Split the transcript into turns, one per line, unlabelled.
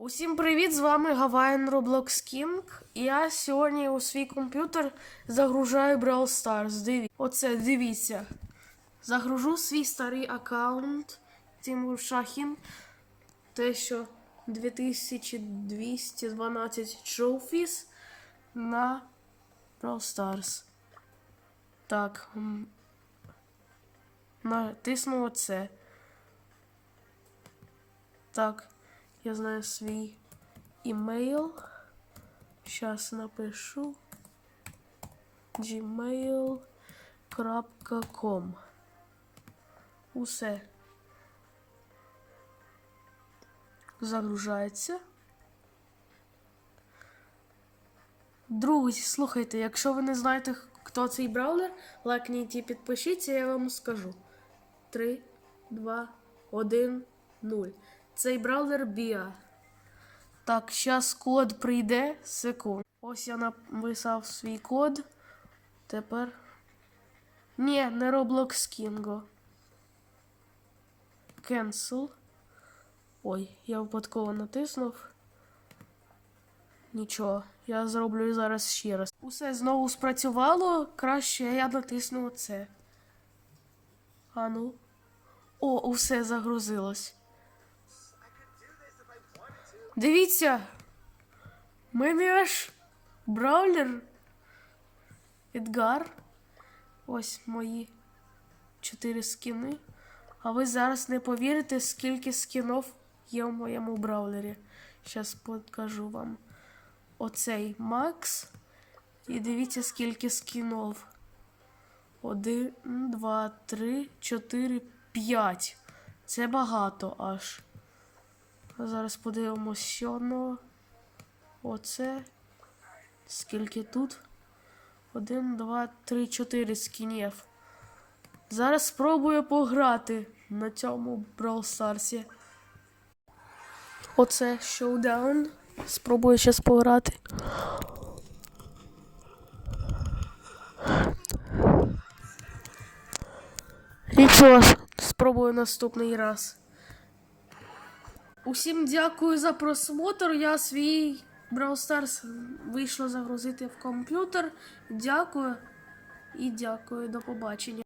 Усім привіт! З вами Гавайен Roblox King. Я сьогодні у свій комп'ютер загружаю Brawl Stars. Диві... Оце дивіться. Загружу свій старий аккаунт Тимур Шахін. Те, що 2212 trophies на Brawl Stars. Так. Натисну оце. Так, я знаю свій імейл. Зараз напишу gmail.com. Усе. Загружається. Друзі, слухайте, якщо ви не знаєте, хто цей браулер, лайкніть і підпишіться, я вам скажу. 3, 2, 1, 0. Цей браузер Біа. Так, зараз код прийде. Секунд. Ось я написав свій код. Тепер. Ні, не Roblox Kingo. Cancel. Ой, я випадково натиснув. Нічого, я зроблю зараз ще раз. Усе знову спрацювало. Краще я натисну це. А ну. О, усе загрузилось. Дивіться. в мене аж браулер. Едгар. Ось мої чотири скіни. А ви зараз не повірите, скільки скінов є в моєму браулері. Зараз покажу вам. Оцей Макс. І дивіться, скільки скінов. Один, два, три, чотири, п'ять. Це багато аж. Зараз подивимось ще. Оце. Скільки тут? Один, два, три, чотири скінів. Зараз спробую пограти на цьому Brawl Старсі. Оце Showdown. Спробую зараз пограти. Нічого, спробую наступний раз. Усім дякую за просмотр. Я свій Brawl Stars вийшло загрузити в комп'ютер. Дякую і дякую. До побачення.